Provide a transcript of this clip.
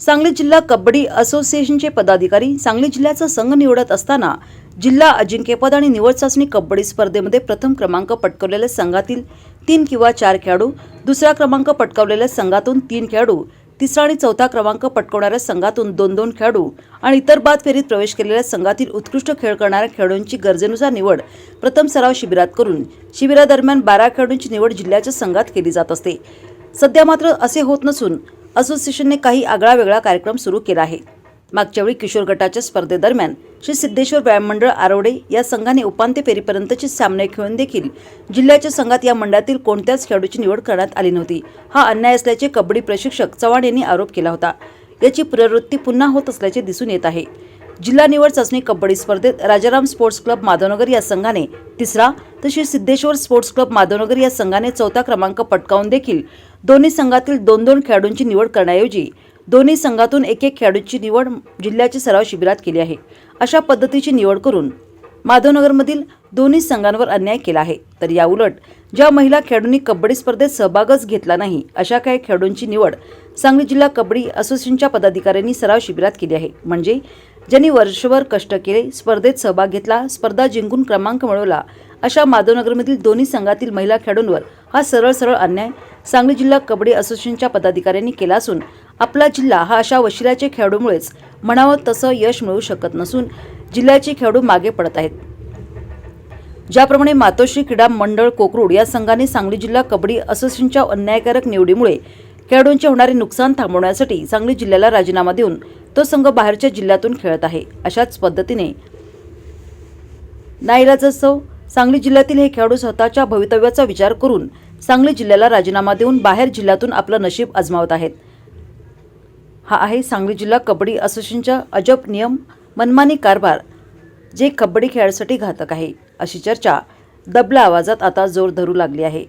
सांगली जिल्हा कबड्डी असोसिएशनचे पदाधिकारी सांगली जिल्ह्याचा संघ निवडत असताना जिल्हा अजिंक्यपद आणि निवड चाचणी कबड्डी स्पर्धेमध्ये प्रथम क्रमांक पटकवलेल्या संघातील तीन किंवा चार खेळाडू दुसरा क्रमांक पटकावलेल्या संघातून तीन खेळाडू तिसरा आणि चौथा क्रमांक पटकवणाऱ्या संघातून दोन दोन खेळाडू आणि इतर बाद फेरीत प्रवेश केलेल्या संघातील उत्कृष्ट खेळ करणाऱ्या खेळाडूंची गरजेनुसार निवड प्रथम सराव शिबिरात करून शिबिरादरम्यान बारा खेळाडूंची निवड जिल्ह्याच्या संघात केली जात असते. सध्या मात्र असे होत नसून असोसिएशनने काही आगळा वेगळा कार्यक्रम सुरू केला आहे. मागच्या वेळी किशोर गटाच्या स्पर्धेदरम्यान श्री सिद्धेश्वर व्यायाम मंडळ आरोडे या संघाने उपांत्य फेरीपर्यंतचे सामने खेळून देखील जिल्ह्याच्या संघात या मंडळातील कोणत्याच खेळाडूची निवड करण्यात आली नव्हती. हा अन्याय असल्याचे कबड्डी प्रशिक्षक चव्हाण यांनी आरोप केला होता. याची प्रवृत्ती पुन्हा होत असल्याचे दिसून येत आहे. जिल्हा निवड चाचणी कबड्डी स्पर्धेत राजाराम स्पोर्ट्स क्लब माधवनगर या संघाने तिसरा तर श्री सिद्धेश्वर स्पोर्ट्स क्लब माधवनगर या संघाने चौथा क्रमांक पटकावून देखील दोन्ही संघातील दोन दोन खेळाडूंची निवड करण्याऐवजी दोन्ही संघातून एक एक खेळाडूची निवड जिल्ह्याच्या सराव शिबिरात केली आहे. अशा पद्धतीची निवड करून माधवनगरमधील दोन्ही संघांवर अन्याय केला आहे. तर याउलट ज्या महिला खेळाडूंनी कबड्डी स्पर्धेत सहभागच घेतला नाही अशा काही खेळाडूंची निवड सांगली जिल्हा कबड्डी असोसिएशनच्या पदाधिकाऱ्यांनी सराव शिबिरात केली आहे. म्हणजे ज्यांनी वर्षभर कष्ट केले स्पर्धेत सहभाग घेतला स्पर्धा जिंकून क्रमांक मिळवला अशा माधवनगरमधील दोन्ही संघातील महिला खेळाडूंवर हा सरळ सरळ अन्याय सांगली जिल्हा कबड्डी असोसिएशनच्या पदाधिकाऱ्यांनी केला असून आपला जिल्हा हा अशा वशिलाच्या खेळाडूमुळेच म्हणावं तसं यश मिळू शकत नसून जिल्ह्याचे खेळाडू मागे पडत आहेत. ज्याप्रमाणे मातोश्री क्रीडा मंडळ कोकरूड या संघाने सांगली जिल्हा कबड्डी असोसिएशनच्या अन्यायकारक निवडीमुळे खेळाडूंचे होणारे नुकसान थांबवण्यासाठी सांगली जिल्ह्याला राजीनामा देऊन तो संघ बाहेरच्या जिल्ह्यातून खेळत आहे. अशाच पद्धतीने नाईलाजस्तव सांगली जिल्ह्यातील हे खेळाडू स्वतःच्या भवितव्याचा विचार करून सांगली जिल्ह्याला राजीनामा देऊन बाहेर जिल्ह्यातून आपलं नशीब आजमावत आहेत. हा आहे सांगली जिल्हा कबड्डी असोसिएशनचा अजब नियम मनमानी कारभार जे कबड्डी खेळासाठी घातक आहे अशी चर्चा दबल्या आवाजात आता जोर धरू लागली आहे.